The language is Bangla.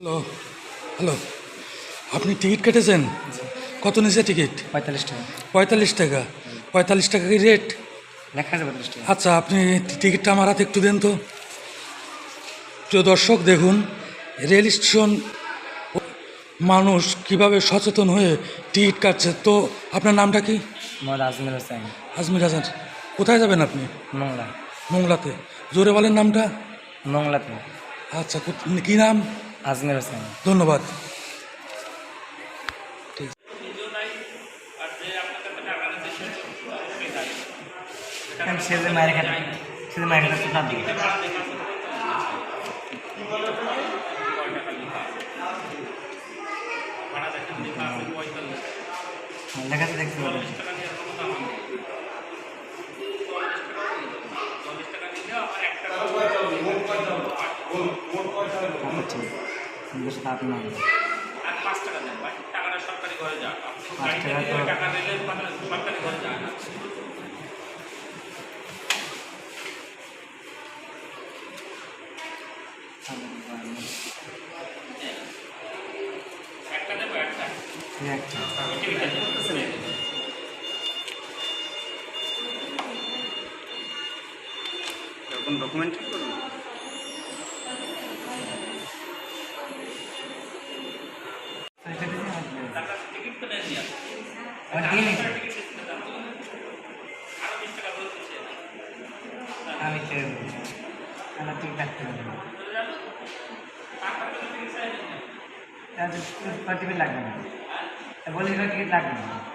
হ্যালো হ্যালো আপনি টিকিট কেটেছেন? কত নিচে টিকিট? পঁয়তাল্লিশ টাকা। পঁয়তাল্লিশ টাকা। পঁয়তাল্লিশ টাকা কি রেট লেখা আছে পঁয়তাল্লিশ টাকা। আচ্ছা আপনি টিকিটটা আমার হাতে একটু দেন তো। প্রিয় দর্শক দেখুন রেল স্টেশন মানুষ কীভাবে সচেতন হয়ে টিকিট কাটছে। তো আপনার নামটা কি? মোহাম্মদ আজমির হোসেন। আজমির হাসান। কোথায় যাবেন আপনি? মোংলা। মোংলাতে। জোরে বলেন নামটা। মোংলাতে। আচ্ছা কী নাম? আজমির হোসেন। ধন্যবাদ। সে যে মায়ের খাতে সে যে মায়ের খাতে তার দিকে। লেখা দেখতে পাবেন। আচ্ছা বেশ লাভ না আর পাঁচ টাকা দেন টাকাটা সরকারি ঘরে যাক পাঁচ টাকা তো- সরকারি ঘরে যান। একটা দেবো একটা? একটা। টিভিটা এরকম ডকুমেন্টারি করুন টাকা টিকিট তো নেন নি আপনি। আমার দিয়ে নিয়েছি টিকিট দিচ্ছেন না আপনি। আরও বিশ টাকা করে দিচ্ছে আমি ছেড়ে দেবো আমার ঠিক থাকতে হবে টিকিট লাগবে না বলি টিকিট লাগবে না